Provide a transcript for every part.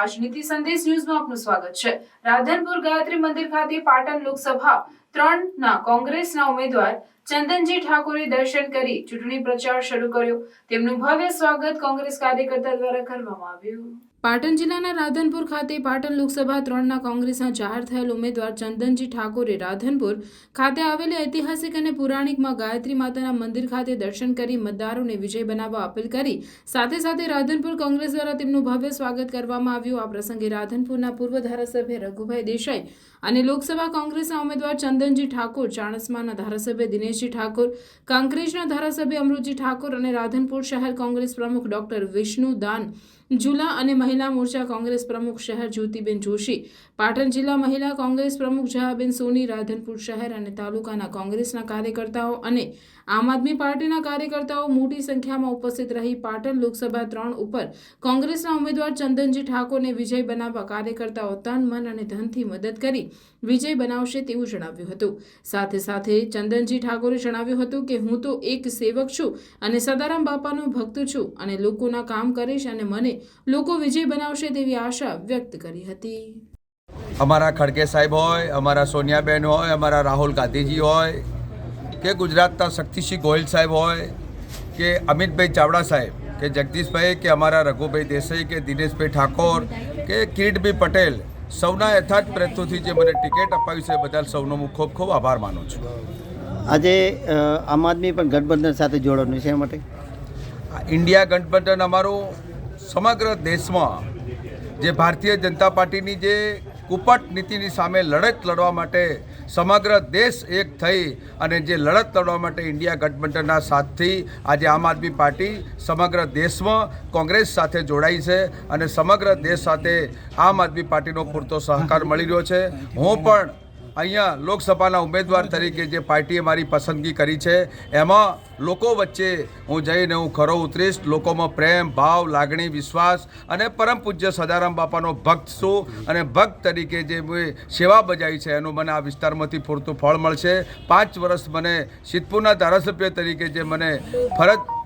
રાજનીતિ સંદેશ ન્યૂઝમાં આપનું સ્વાગત છે. રાધનપુર ગાયત્રી મંદિર ખાતે પાટણ લોકસભા ત્રણ ના કોંગ્રેસના ઉમેદવાર ચંદનજી ઠાકોરે દર્શન કરી ચૂંટણી પ્રચાર શરૂ કર્યો. તેમનું ભવ્ય સ્વાગત કોંગ્રેસ કાર્યકર્તા દ્વારા કરવામાં આવ્યું. પાટણ જિલ્લાના રાધનપુર ખાતે પાટણ લોકસભા ત્રણના કોંગ્રેસના જાહેર થયેલ ઉમેદવાર ચંદનજી ઠાકોરે રાધનપુર ખાતે આવેલી ઐતિહાસિક અને પુરાણિકમાં ગાયત્રી માતાના મંદિર ખાતે દર્શન કરી મતદારોને વિજય બનાવવા અપીલ કરી. સાથે સાથે રાધનપુર કોંગ્રેસ દ્વારા તેમનું ભવ્ય સ્વાગત કરવામાં આવ્યું. આ પ્રસંગે રાધનપુરના પૂર્વ ધારાસભ્ય રઘુભાઈ દેસાઈ અને લોકસભા કોંગ્રેસના ઉમેદવાર ચંદનજી ઠાકોર, ચાણસ્માના ધારાસભ્ય દિનેશજી ઠાકોર, કાંકરેજના ધારાસભ્ય અમૃતજી ઠાકોર અને રાધનપુર શહેર કોંગ્રેસ પ્રમુખ ડોક્ટર વિષ્ણુ દાન ઝુલા અને મહિલા મોરચા કોંગ્રેસ પ્રમુખ શહેર જ્યોતિબેન જોશી, પાટણ જિલ્લા મહિલા કોંગ્રેસ પ્રમુખ જયાબેન સોની, રાધનપુર શહેર અને તાલુકાના કોંગ્રેસના કાર્યકર્તાઓ અને આમ આદમી પાર્ટીના કાર્યકર્તાઓ મોટી સંખ્યામાં ઉપસ્થિત રહી પાટણ લોકસભા ત્રણ ઉપર કોંગ્રેસના ઉમેદવાર ચંદનજી ઠાકોરને વિજય બનાવવા કાર્યકર્તાઓ તન, મન અને ધનથી મદદ કરી વિજય બનાવશે તેવું જણાવ્યું હતું. સાથે સાથે ચંદનજી ઠાકોરે જણાવ્યું હતું કે, હું તો એક સેવક છું અને સદારામ બાપાનો ભક્ત છું અને લોકોના કામ કરીશ અને મને લોકો વિજય બનાવશે તેવી આશા વ્યક્ત કરી હતી. અમારા ખડકે સાહેબ હોય અમારા સોનિયાબેન હોય અમારા રાહુલ ગાંધીજી હોય કે ગુજરાતના શક્તિસિંહ ગોહિલ સાહેબ હોય કે અમિતભાઈ ચાવડા સાહેબ કે જગદીશભાઈ કે અમારા રઘુભાઈ દેસાઈ કે દિનેશભાઈ ઠાકોર કે કિરીટભાઈ પટેલ સૌના યથાર્થ પ્રયત્નોથી જે મને ટિકિટ અપાવી છે એ બદલ સૌનો હું ખૂબ ખૂબ આભાર માનું છું. આજે આમ આદમી પણ ગઠબંધન સાથે જોડવાનું છે એ માટે? ઇન્ડિયા ગઠબંધન અમારું સમગ્ર દેશમાં જે ભારતીય જનતા પાર્ટીની જે કુપટ નીતિની સામે લડત લડવા માટે સમગ્ર દેશ એક થઈ અને જે લડત લડવા માટે ઇન્ડિયા ગઠબંધનના સાથથી આજે આમ આદમી પાર્ટી સમગ્ર દેશમાં કોંગ્રેસ સાથે જોડાઈ છે અને સમગ્ર દેશ સાથે આમ આદમી પાર્ટીનો પૂરતો સહકાર મળી રહ્યો છે. હું પણ અહીંયા લોકસભાના ઉમેદવાર તરીકે જે પાર્ટીએ મારી પસંદગી કરી છે, એમાં લોકો વચ્ચે હું જઈને હું ખરો ઉતરીશ, લોકોમાં પ્રેમ, ભાવ, લાગણી, વિશ્વાસ અને પરમ પૂજ્ય સદારામ બાપાનો ભક્ત છું અને ભક્ત તરીકે જે મેં સેવા બજાવી છે, એનું મને આ વિસ્તારમાંથી પૂરતું ફળ મળશે. પાંચ વર્ષ મને સિદ્ધપુરના ધારાસભ્ય તરીકે જે મને ફરજ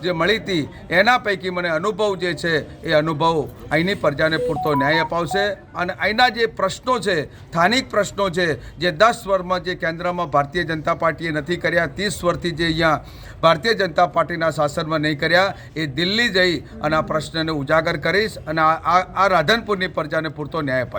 જે મળી હતી, એના પૈકી મને અનુભવ જે છે, એ અનુભવ અહીંની પ્રજાને પૂરતો ન્યાય અપાવશે અને અહીંના જે પ્રશ્નો છે, સ્થાનિક પ્રશ્નો છે, જે દસ વર્ષમાં જે કેન્દ્રમાં ભારતીય જનતા પાર્ટીએ નથી કર્યા, ત્રીસ વર્ષથી જે અહીંયા ભારતીય જનતા પાર્ટીના શાસનમાં નહીં કર્યા, એ દિલ્હી જઈ અને આ પ્રશ્નને ઉજાગર કરીશ અને આ આ- રાધનપુરની પ્રજાને પૂરતો ન્યાય અપાઈશ.